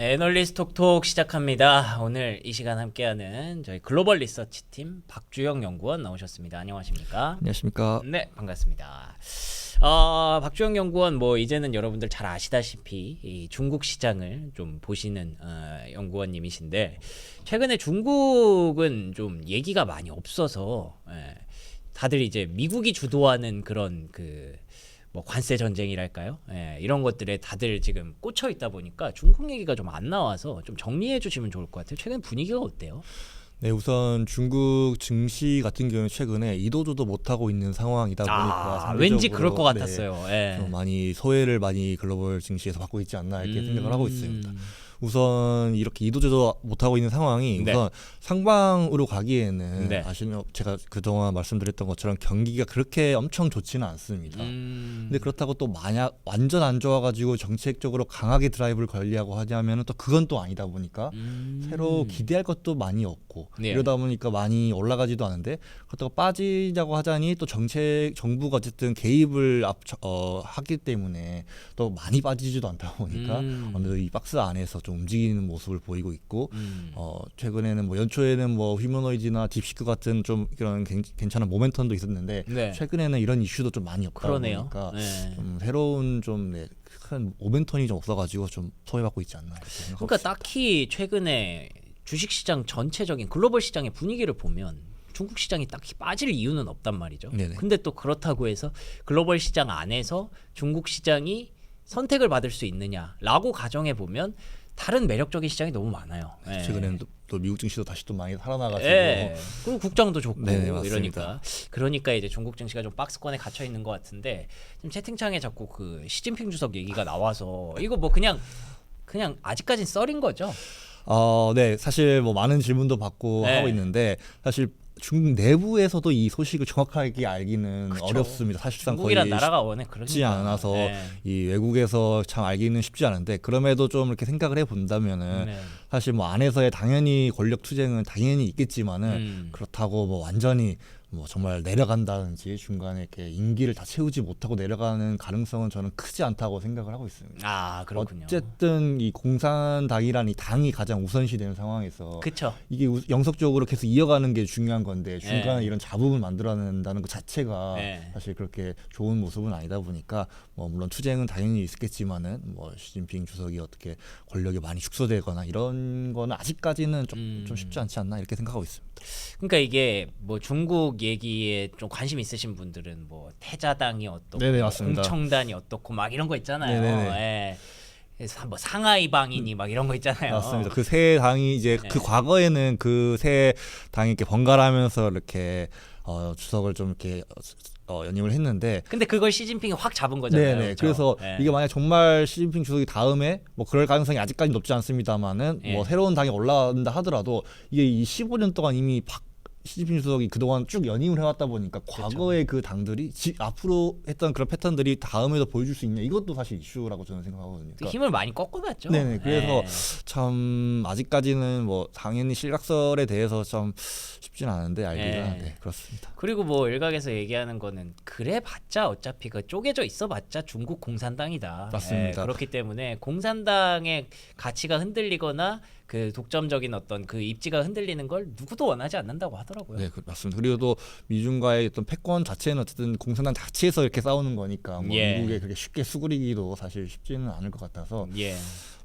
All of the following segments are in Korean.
네, 애널리스트 톡톡 시작합니다. 오늘 이 시간 함께하는 저희 글로벌 리서치 팀 박주영 연구원 나오셨습니다. 안녕하십니까? 안녕하십니까. 네, 반갑습니다. 어, 박주영 연구원 뭐 이제는 여러분들 잘 아시다시피 이 중국 시장을 좀 보시는 어, 연구원님이신데 최근에 중국은 좀 얘기가 많이 없어서 예, 다들 이제 미국이 주도하는 그런 그 뭐 관세 전쟁이랄까요? 예, 이런 것들에 다들 지금 꽂혀 있다 보니까 중국 얘기가 좀 안 나와서 좀 정리해 주시면 좋을 것 같아요. 최근 분위기가 어때요? 네, 우선 중국 증시 같은 경우는 최근에 이도저도 못하고 있는 상황이다 보니까 아, 왠지 그럴 것 네, 같았어요. 예. 좀 많이 소외를 많이 글로벌 증시에서 받고 있지 않나 이렇게 생각을 하고 있습니다. 음. 우선 이렇게 이도저도 못하고 있는 상황이 네. 우선 상방으로 가기에는 네. 아시는 제가 그동안 말씀드렸던 것처럼 경기가 그렇게 엄청 좋지는 않습니다. 음. 근데 그렇다고 또 만약 완전 안 좋아가지고 정책적으로 강하게 드라이브를 걸려고 하냐면은 또 그건 또 아니다 보니까 음. 새로 기대할 것도 많이 없고 네. 이러다 보니까 많이 올라가지도 않은데 그렇다고 빠지자고 하자니 또 정책 정부가 어쨌든 개입을 앞, 어, 하기 때문에 또 많이 빠지지도 않다 보니까 음. 어느 이 박스 안에서 좀 움직이는 모습을 보이고 있고 음. 어 최근에는 뭐 연초에는 뭐 휴머노이드나 딥시크 같은 좀 그런 괜- 괜찮은 모멘텀도 있었는데 네. 최근에는 이런 이슈도 좀 많이 없다 그러네요. 보니까 네. 좀 새로운 좀 네, 큰 모멘텀이 좀 없어가지고 좀 소외받고 있지 않나 그러니까 있습니다. 딱히 최근에 주식 시장 전체적인 글로벌 시장의 분위기를 보면 중국 시장이 딱히 빠질 이유는 없단 말이죠. 네네. 근데 또 그렇다고 해서 글로벌 시장 안에서 중국 시장이 선택을 받을 수 있느냐라고 가정해 보면 다른 매력적인 시장이 너무 많아요. 예. 최근에는 또, 또 미국 증시도 다시 또 많이 살아나가지고 예. 그리고 국장도 좋고 네네, 맞습니다. 이러니까 그러니까 이제 중국 증시가 좀 박스권에 갇혀 있는 것 같은데 지금 채팅창에 자꾸 그 시진핑 주석 얘기가 나와서 이거 뭐 그냥 그냥 아직까진 썰인 거죠. 어, 네 사실 뭐 많은 질문도 받고 네. 하고 있는데 사실 중국 내부에서도 이 소식을 정확하게 알기는 그쵸. 어렵습니다. 사실상 거의 중국이란 나라가 그러니까. 쉽지 않아서 네. 이 외국에서 참 알기는 쉽지 않은데 그럼에도 좀 이렇게 생각을 해 본다면은 네. 사실 뭐 안에서의 당연히 권력 투쟁은 당연히 있겠지만은 음. 그렇다고 뭐 완전히 뭐 정말 내려간다든지 중간에 이렇게 임기를 다 채우지 못하고 내려가는 가능성은 저는 크지 않다고 생각을 하고 있습니다. 아 그렇군요. 어쨌든 이 공산당이란 이 당이 가장 우선시되는 상황에서 그쵸. 이게 우- 영속적으로 계속 이어가는 게 중요한 건데 중간에 네. 이런 잡음을 만들어낸다는 것 자체가 네. 사실 그렇게 좋은 모습은 아니다 보니까 뭐 물론 투쟁은 당연히 있겠지만은 뭐 시진핑 주석이 어떻게 권력이 많이 축소되거나 이런 거는 아직까지는 좀, 음. 좀 쉽지 않지 않나 이렇게 생각하고 있습니다. 그러니까 이게 뭐 중국 얘기에 좀 관심 있으신 분들은 뭐 태자당이 어떻고 네네, 맞습니다. 공청단이 어떻고 막 이런 거 있잖아요. 네네네. 예. 그래서 뭐 상하이 방이니 막 이런 거 있잖아요. 맞습니다. 그 세 당이 이제 네. 그 과거에는 그 세 당이 이렇게 번갈아가면서 이렇게 어, 주석을 좀 이렇게 어, 연임을 했는데 근데 그걸 시진핑이 확 잡은 거잖아요. 네네. 그렇죠? 그래서 예. 이게 만약 정말 시진핑 주석이 다음에 뭐 그럴 가능성이 아직까지 높지 않습니다만은 예. 뭐 새로운 당이 올라온다 하더라도 이게 이 15년 동안 이미 박 시진핑 주석이 그동안 쭉 연임을 해왔다 보니까 과거의 그 당들이 지, 앞으로 했던 그런 패턴들이 다음에도 보여줄 수 있냐 이것도 사실 이슈라고 저는 생각하거든요. 그 그러니까 힘을 많이 꺾어놨죠. 네네. 그래서 예. 참 아직까지는 뭐 당연히 실각설에 대해서 좀 쉽지는 않은데 알기가 네. 네, 그렇습니다. 그리고 뭐 일각에서 얘기하는 거는 그래봤자 어차피 그 쪼개져 있어봤자 중국 공산당이다. 맞습니다. 예, 그렇기 때문에 공산당의 가치가 흔들리거나 그 독점적인 어떤 그 입지가 흔들리는 걸 누구도 원하지 않는다고 하더라고요. 네, 그, 맞습니다. 그리고 또 미중과의 어떤 패권 자체는 어쨌든 공산당 자체에서 이렇게 싸우는 거니까 뭐 예. 미국에 그렇게 쉽게 수그리기도 사실 쉽지는 않을 것 같아서 예.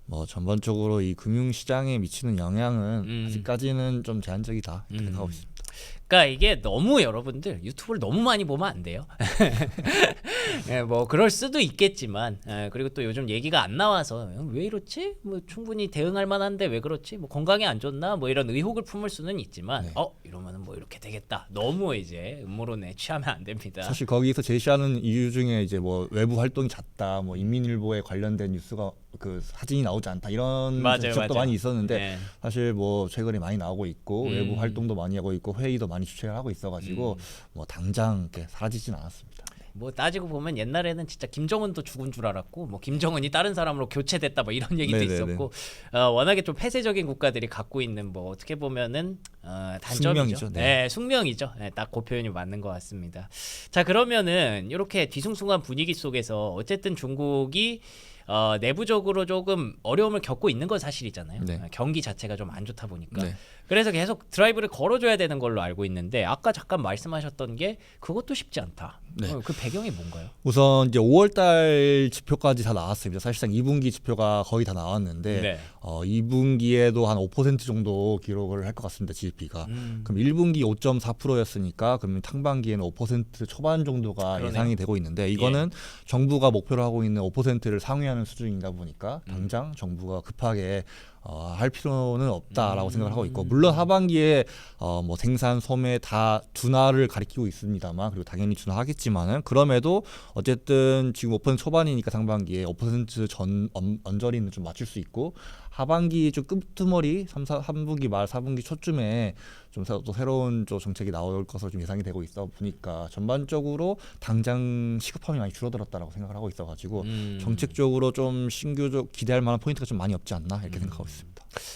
뭐 전반적으로 이 금융 시장에 미치는 영향은 음. 아직까지는 좀 제한적이다 이렇게 음. 생각하고 있습니다. 그러니까 이게 너무 여러분들 유튜브를 너무 많이 보면 안 돼요. 예, 뭐 그럴 수도 있겠지만 예, 그리고 또 요즘 얘기가 안 나와서 왜 이렇지? 뭐 충분히 대응할 만한데 왜 그렇지? 뭐 건강에 안 좋나? 뭐 이런 의혹을 품을 수는 있지만 네. 어 이러면은 뭐 이렇게 되겠다. 너무 이제 음모론에 취하면 안 됩니다. 사실 거기서 제시하는 이유 중에 이제 뭐 외부 활동이 잦다, 뭐 인민일보에 관련된 뉴스가 그 사진이 나오지 않다 이런 지적도. 많이 있었는데 네. 사실 뭐 최근에 많이 나오고 있고 음. 외부 활동도 많이 하고 있고 회의도 많이 주최를 하고 있어가지고 음. 뭐 당장 이렇게 사라지진 않았습니다. 네. 뭐 따지고 보면 옛날에는 진짜 김정은도 죽은 줄 알았고 뭐 김정은이 다른 사람으로 교체됐다 뭐 이런 얘기도 네네네. 있었고 어, 워낙에 좀 폐쇄적인 국가들이 갖고 있는 뭐 어떻게 보면은 어, 단점이죠. 숙명이죠, 네. 네. 숙명이죠. 네, 딱그 표현이 맞는 것 같습니다. 자 그러면은 이렇게 뒤숭숭한 분위기 속에서 어쨌든 중국이 어, 내부적으로 조금 어려움을 겪고 있는 건 사실이잖아요. 네. 어, 경기 자체가 좀 안 좋다 보니까. 네. 그래서 계속 드라이브를 걸어줘야 되는 걸로 알고 있는데 아까 잠깐 말씀하셨던 게 그것도 쉽지 않다. 네. 어, 그 배경이 뭔가요? 우선 이제 5월달 지표까지 다 나왔습니다. 사실상 2분기 지표가 거의 다 나왔는데 네. 어, 2분기에도 한 5% 정도 기록을 할 것 같습니다. GDP가. 음. 그럼 1분기 5.4%였으니까 그러면 상반기에는 5% 초반 정도가 그러네요. 예상이 되고 있는데 이거는 정부가 목표로 하고 있는 5%를 상회하는 수준이다 보니까 음. 당장 정부가 급하게 어, 할 필요는 없다라고 음. 생각을 하고 있고 물론 하반기에 어, 뭐 생산 소매 다 둔화를 가리키고 있습니다만 그리고 당연히 둔화하겠지만은 그럼에도 어쨌든 지금 5% 초반이니까 상반기에 5%전 언저리는 좀 맞출 수 있고 하반기 좀 끄트머리 3, 4, 3분기 말 4분기 초쯤에 좀 또 새로운 좀 정책이 나올 것으로 좀 예상이 되고 있어 보니까 전반적으로 당장 시급함이 많이 줄어들었다라고 생각을 하고 있어가지고 음. 정책적으로 좀 신규적 기대할 만한 포인트가 좀 많이 없지 않나 이렇게 생각하고 있습니다.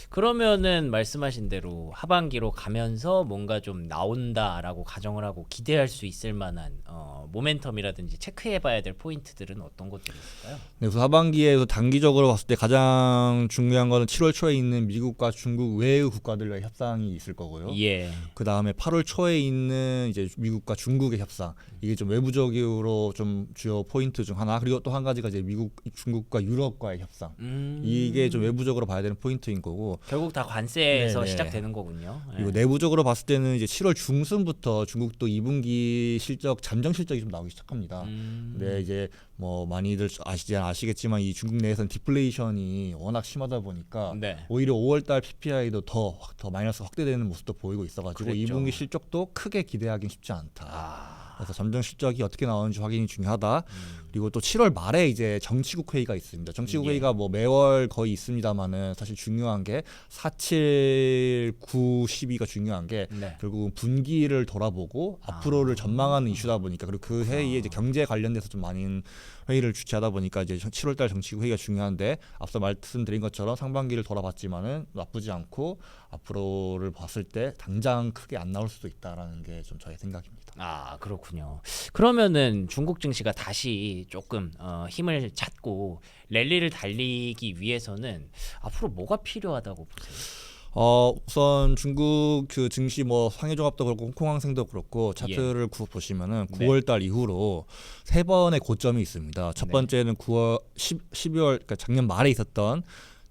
그러면은 말씀하신 대로 하반기로 가면서 뭔가 좀 나온다라고 가정을 하고 기대할 수 있을 만한 어, 모멘텀이라든지 체크해봐야 될 포인트들은 어떤 것들이 있을까요? 네, 그래서 하반기에 단기적으로 봤을 때 가장 중요한 거는 7월 초에 있는 미국과 중국 외의 국가들과의 협상이 있을 거고요. 예. 그 다음에 8월 초에 있는 이제 미국과 중국의 협상 이게 좀 외부적으로 좀 주요 포인트 중 하나 그리고 또 한 가지가 이제 미국, 중국과 유럽과의 협상 음. 이게 좀 외부적으로 봐야 되는 포인트인 거고 결국 다 관세에서 네네. 시작되는 거군요. 예. 그리고 내부적으로 봤을 때는 이제 7월 중순부터 중국도 2분기 실적 잠정 실적이 좀 나오기 시작합니다. 음. 근데 이제 뭐 많이들 아시지 아시겠지만 이 중국 내에서는 디플레이션이 워낙 심하다 보니까 네. 오히려 5월달 PPI도 더 더 마이너스 확대되는 모습도 보이고 있어가지고 그랬죠. 2분기 실적도 크게 기대하기는 쉽지 않다. 아. 그래서 잠정 실적이 어떻게 나오는지 확인이 중요하다. 음. 그리고 또 7월 말에 이제 정치국 회의가 있습니다. 정치국 예. 회의가 뭐 매월 거의 있습니다만은 사실 중요한 게 4, 7, 9, 12가 중요한 게 네. 결국은 분기를 돌아보고 아. 앞으로를 전망하는 이슈다 보니까 그리고 그 회의에 이제 경제 관련돼서 좀 많은 회의를 주최하다 보니까 이제 7월달 정치국 회의가 중요한데 앞서 말씀드린 것처럼 상반기를 돌아봤지만은 나쁘지 않고 앞으로를 봤을 때 당장 크게 안 나올 수도 있다라는 게 좀 저의 생각입니다. 아 그렇군요. 그러면은 중국 증시가 다시 조금 어, 힘을 찾고 랠리를 달리기 위해서는 앞으로 뭐가 필요하다고 보세요? 어 우선 중국 그 증시 뭐 상해종합도 그렇고 홍콩항생도 그렇고 예. 차트를 구 보시면은 네. 9월달 이후로 세 번의 고점이 있습니다. 첫 네. 번째는 9월 10, 12월 그러니까 작년 말에 있었던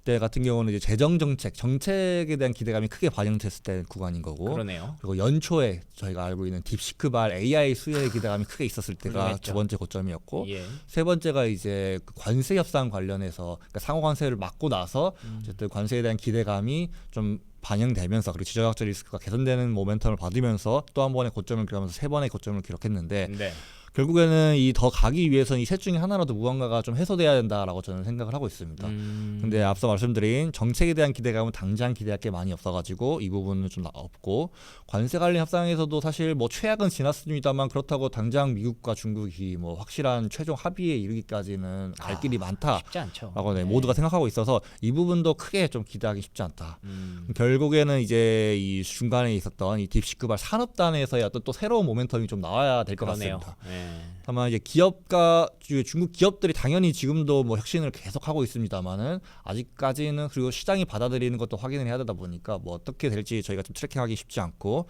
때 같은 경우는 이제 재정 정책 정책에 대한 기대감이 크게 반영됐을 때 구간인 거고 그러네요. 그리고 연초에 저희가 알고 있는 딥시크발 AI 수혜의 기대감이 크게 있었을 때가 훌륭했죠. 두 번째 고점이었고 예. 세 번째가 이제 그 관세 협상 관련해서 그러니까 상호 관세를 막고 나서 음. 어쨌든 관세에 대한 기대감이 좀 반영되면서 그리고 지정학적 리스크가 개선되는 모멘텀을 받으면서 또 한 번의 고점을 기록하면서 세 번의 고점을 기록했는데 네. 결국에는 이 더 가기 위해서는 이 셋 중에 하나라도 무언가가 좀 해소돼야 된다라고 저는 생각을 하고 있습니다. 음. 근데 앞서 말씀드린 정책에 대한 기대감은 당장 기대할 게 많이 없어가지고 이 부분은 좀 없고 관세 관련 협상에서도 사실 뭐 최악은 지났습니다만 그렇다고 당장 미국과 중국이 뭐 확실한 최종 합의에 이르기까지는 갈 아, 길이 많다. 쉽지 않죠. 라고 네, 네. 모두가 생각하고 있어서 이 부분도 크게 좀 기대하기 쉽지 않다. 음. 결국에는 이제 이 중간에 있었던 이 딥시크발 산업단에서의 어떤 또 새로운 모멘텀이 좀 나와야 될 것. 같습니다. 예. 다만 이제 기업가 주- 중국 기업들이 당연히 지금도 뭐 혁신을 계속하고 있습니다만은 아직까지는 그리고 시장이 받아들이는 것도 확인을 해야 되다 보니까 뭐 어떻게 될지 저희가 좀 트래킹하기 쉽지 않고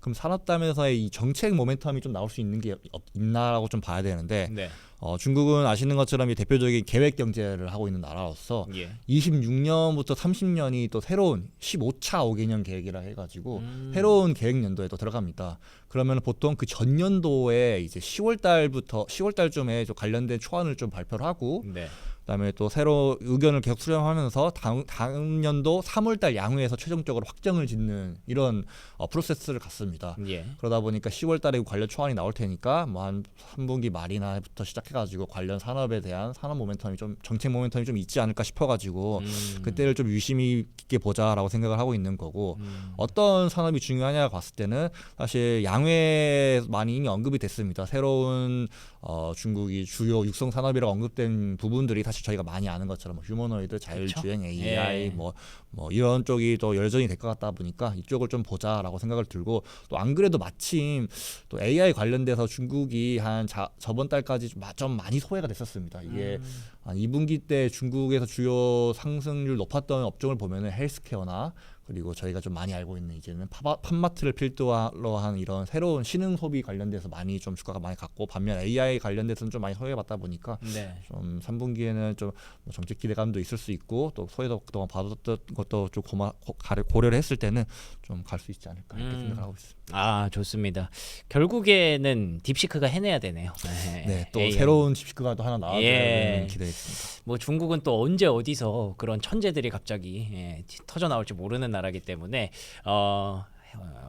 그럼 산업단에서의 이 정책 모멘텀이 좀 나올 수 있는 게 없- 있나라고 좀 봐야 되는데 네. 어, 중국은 아시는 것처럼 이 대표적인 계획 경제를 하고 있는 나라로서 예. 26년부터 30년이 또 새로운 15차 5개년 계획이라 해가지고 음. 새로운 계획 연도에 또 들어갑니다. 그러면 보통 그 전년도에 이제 10월 달부터 10월 달쯤에 좀 관련된 초안을 좀 발표를 하고 네. 그다음에 또 새로 의견을 계속 수렴하면서 다음, 다음 연도 3월 달 양회에서 최종적으로 확정을 짓는 이런 어, 프로세스를 갖습니다. 예. 그러다 보니까 10월 달에 관련 초안이 나올 테니까 뭐 한 3분기 말이나부터 시작해가지고 관련 산업에 대한 산업 모멘텀이 좀 정책 모멘텀이 좀 있지 않을까 싶어가지고 음. 그때를 좀 유심히 깊게 보자라고 생각을 하고 있는 거고 음. 어떤 산업이 중요하냐 봤을 때는 사실 양회 많이 이미 언급이 됐습니다. 새로운 어, 중국이 주요 육성 산업이라고 언급된 부분들이 사실 사실 저희가 많이 아는 것처럼 뭐 휴머노이드, 자율주행, AI 예. 뭐, 뭐 이런 쪽이 또 열전이 될 것 같다 보니까 이쪽을 좀 보자라고 생각을 들고 또 안 그래도 마침 또 AI 관련돼서 중국이 한 자, 저번 달까지 좀, 마- 좀 많이 소외가 됐었습니다. 이게 음. 한 2분기 때 중국에서 주요 상승률 높았던 업종을 보면은 헬스케어나 그리고 저희가 좀 많이 알고 있는 이제는 팝, 팝마트를 필두로 한 이런 새로운 신흥 소비 관련돼서 많이 좀 주가가 많이 갔고 반면 AI 관련돼서는 좀 많이 소외받다 보니까 네. 좀 3분기에는 좀뭐 정책 기대감도 있을 수 있고 또 소외도 그동안 받았던 것도 좀 고마, 고, 고려를 했을 때는 좀 갈 수 있지 않을까 이렇게 음. 생각하고 있습니다. 아 좋습니다. 결국에는 딥시크가 해내야 되네요. 네, 네, 또 AI. 새로운 집시크가 또 하나 나와줘야 예. 기대했습니다. 뭐 중국은 또 언제 어디서 그런 천재들이 갑자기 예, 터져 나올지 모르는 나라기 때문에 어, 어,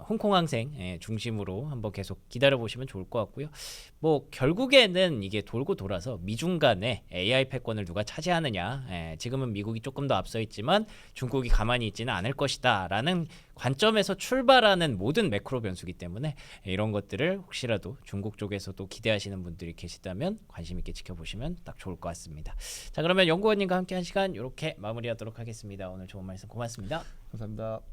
홍콩 항생 예, 중심으로 한번 계속 기다려 보시면 좋을 것 같고요. 뭐 결국에는 이게 돌고 돌아서 미중 간에 AI 패권을 누가 차지하느냐. 예, 지금은 미국이 조금 더 앞서 있지만 중국이 가만히 있지는 않을 것이다라는 관점에서 출발하는 모든 매크로 변수기 때문에 이런 것들을 혹시라도 중국 쪽에서도 기대하시는 분들이 계시다면 관심 있게 지켜보시면 딱 좋을 것 같습니다. 자 그러면 연구원님과 함께 한 시간 이렇게 마무리하도록 하겠습니다. 오늘 좋은 말씀 고맙습니다. 감사합니다.